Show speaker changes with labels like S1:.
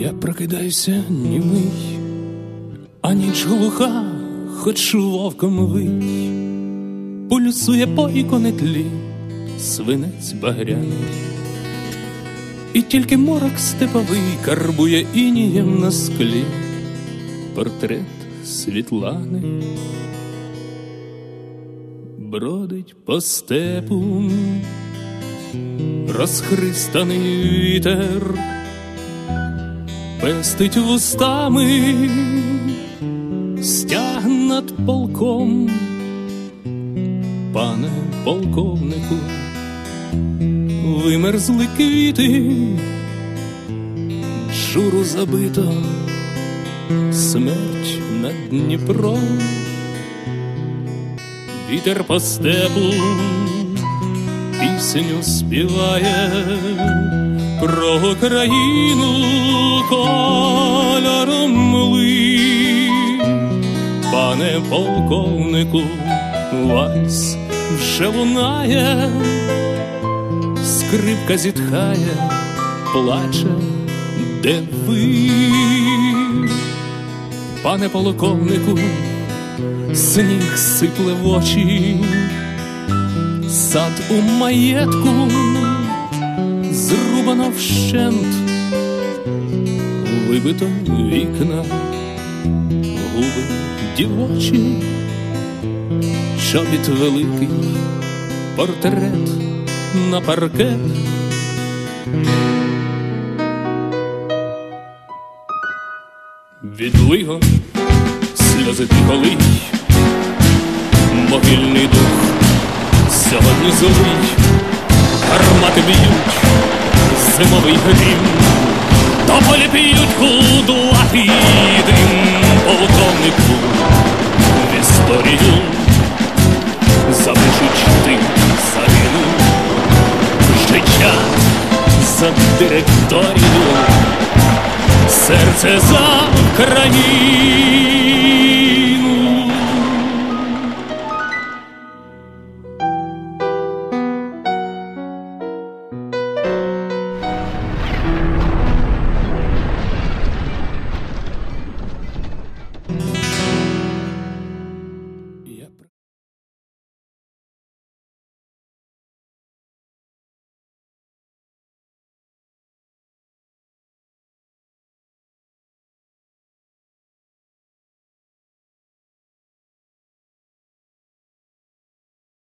S1: Я прокидаюся німий, а ніч глуха, хоч вовком вить, пульсує по іконетлі свинець багряний, і тільки морок степовий карбує інієм на склі. Портрет Світлани. Бродить по степу. Розхристаний вітер, пестить вустами стяг над полком, пане полковнику, вимерзли квіти, журу забито, смерть над Дніпром, вітер по степу пісню співає про країну кольором мли, пане полковнику, вальс вже лунає, скрипка зітхає, плаче, де ви, пане полковнику, сніг сипле в очі. Сад у маєтку зрубано вщент, вибито вікна, губи дівочі, чобіт великий, портрет на паркет. Відлиго сльози тихолий, могильний дух сьогодні злий, гармати б'ють, зимовий грім, тополі п'ють кудлатий дим, полковнику в історію запишуть ти загинув життя за директорію, серце за країну.